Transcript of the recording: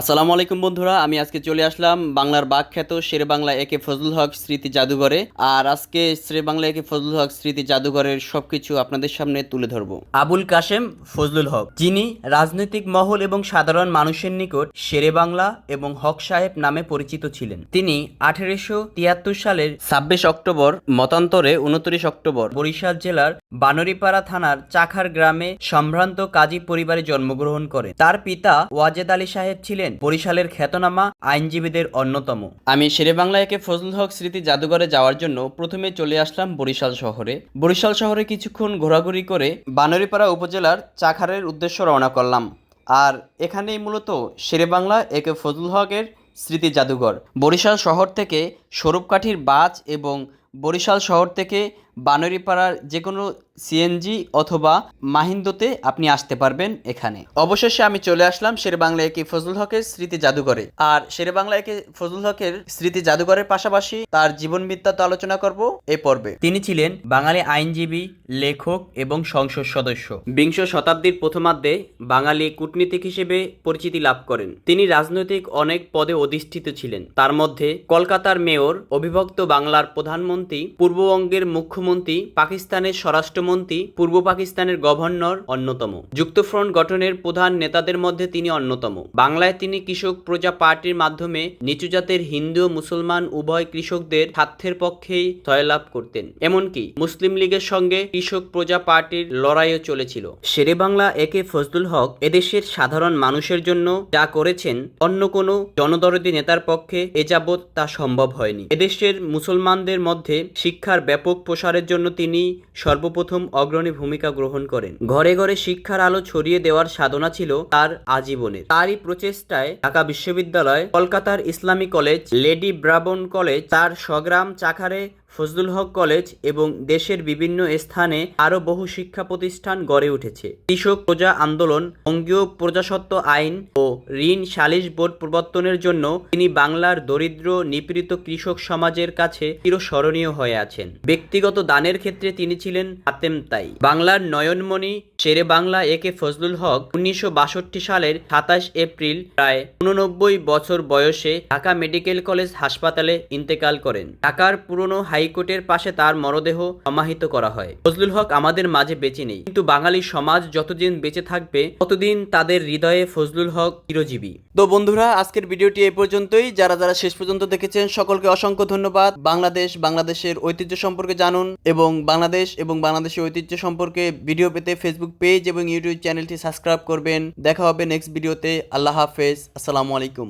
আসসালামু আলাইকুম বন্ধুরা, আমি আজকে চলে আসলাম বাংলার বাকখ্যাত শেরে বাংলা একে ফজলুল হক স্মৃতি জাদুঘরে। আর আজকে শেরে বাংলা একে ফজলুল হক স্মৃতি জাদুঘরের সবকিছু আপনাদের সামনে তুলে ধরবো। আবুল কাশেম ফজলুল হক, যিনি রাজনৈতিক মহল এবং সাধারণ মানুষের নিকট শেরে বাংলা এবং হক সাহেব নামে পরিচিত ছিলেন। তিনি আঠেরোশো তিয়াত্তর সালের ছাব্বিশ অক্টোবর, মতান্তরে উনত্রিশ অক্টোবর, বরিশাল জেলার বানরিপাড়া থানার চাখার গ্রামে সম্ভ্রান্ত কাজী পরিবারে জন্মগ্রহণ করেন। তার পিতা ওয়াজেদ আলী সাহেব ছিলেন বরিশালের খ্যাতনামা আইনজীবীদের অন্যতম। আমি শেরে বাংলা একে ফজলুল হক স্মৃতি জাদুঘরে যাওয়ার জন্য প্রথমে চলে আসলাম বরিশাল শহরে। বরিশাল শহরে কিছুক্ষণ ঘোরাঘুরি করে বানরিপাড়া উপজেলার চাখারের উদ্দেশ্য রওনা করলাম। আর এখানেই মূলত শেরে বাংলা একে ফজল হকের স্মৃতি জাদুঘর। বরিশাল শহর থেকে স্বরূপকাঠির বাজ এবং বরিশাল শহর থেকে বানরিপাড়ার যে কোনো সিএনজি অথবা মাহিন্দতে আপনি আসতে পারবেন এখানে। অবশেষে আমি চলে আসলাম শেরে বাংলা একে ফজলুল হকের স্মৃতি জাদুঘরে। আর শেরে বাংলা একে ফজলুল হকের স্মৃতি জাদুঘরের পাশাপাশি তার জীবন বৃত্তান্ত আলোচনা করব এই পর্বে। তিনি ছিলেন বাঙালি আইনজীবী, লেখক এবং সংসদ সদস্য। বিংশ শতাব্দীর প্রথমার্ধে বাঙালি কূটনীতিক হিসেবে পরিচিতি লাভ করেন। তিনি রাজনৈতিক অনেক পদে অধিষ্ঠিত ছিলেন। তার মধ্যে কলকাতার মেয়র, অবিভক্ত বাংলার প্রধানমন্ত্রী, পূর্ববঙ্গের মুখ্যমন্ত্রী পাকিস্তানের স্বরাষ্ট্রমন্ত্রী, পূর্ব পাকিস্তানের গভর্নর অন্যতম। যুক্তফ্রন্ট গঠনের প্রধান নেতাদের মধ্যে তিনি অন্যতম। বাংলায় তিনি কৃষক প্রজা পার্টির মাধ্যমে নিচু জাতের হিন্দু মুসলমান উভয় কৃষকদের স্বার্থের পক্ষেই জয়লাভ করতেন। এমনকি মুসলিম লীগের সঙ্গে কৃষক প্রজা পার্টির লড়াইও চলেছিল। শেরে বাংলা একে ফজলুল হক এদেশের সাধারণ মানুষের জন্য যা করেছেন, অন্য কোনো জনদরদি নেতার পক্ষে এ যাবৎ তা সম্ভব হয়নি। এদেশের মুসলমানদের মধ্যে শিক্ষার ব্যাপক প্রসারের জন্য তিনি সর্বপ্রথম অগ্রণী ভূমিকা গ্রহণ করেন। ঘরে ঘরে শিক্ষার আলো ছড়িয়ে দেওয়ার সাধনা ছিল তার আজীবনের। তারই প্রচেষ্টায় ঢাকা বিশ্ববিদ্যালয়, কলকাতার ইসলামী কলেজ, লেডি ব্রাবন কলেজ, তার স্বগ্রাম চাখারে ফজলুল হক কলেজ এবং দেশের বিভিন্ন স্থানে আরও বহু শিক্ষা প্রতিষ্ঠান গড়ে উঠেছে। কৃষক প্রজা আন্দোলন বঙ্গীয় প্রজাসত্ব আইন ও ঋণ সালিশ বোর্ড প্রবর্তনের জন্য তিনি বাংলার দরিদ্র, নিপীড়িত কৃষক সমাজের কাছে চিরস্মরণীয় হয়ে আছেন। ব্যক্তিগত দানের ক্ষেত্রে তিনি ছিলেন হাতেম তাই। বাংলার নয়নমণি, শেরে বাংলা একে ফজলুল হক, উনিশশো বাষট্টি সালের সাতাশ এপ্রিল প্রায় উননব্বই বছর বয়সে ঢাকা মেডিকেল কলেজ হাসপাতালে ইন্তেকাল করেন। ঢাকার পুরনো হাইকোর্টের পাশে তার মরদেহ সমাহিত করা হয়। ফজলুল হক আমাদের মাঝে বেঁচে নেই। কিন্তু বাঙালি সমাজ যতদিন বেঁচে থাকবে, ততদিন তাদের হৃদয়ে ফজলুল হক চিরজীবী। তো বন্ধুরা, আজকের ভিডিওটি এই পর্যন্তই। যারা যারা শেষ পর্যন্ত দেখেছেন, সকলকে অসংখ্য ধন্যবাদ। বাংলাদেশ, বাংলাদেশের ঐতিহ্য সম্পর্কে জানুন এবং বাংলাদেশ এবং বাংলাদেশের ঐতিহ্য সম্পর্কে ভিডিও পেতে ফেসবুক পেজ এবং ইউটিউব চ্যানেলটি সাবস্ক্রাইব করবেন। দেখা হবে নেক্সট ভিডিওতে আল্লাহ হাফেজ। আসসালামু আলাইকুম।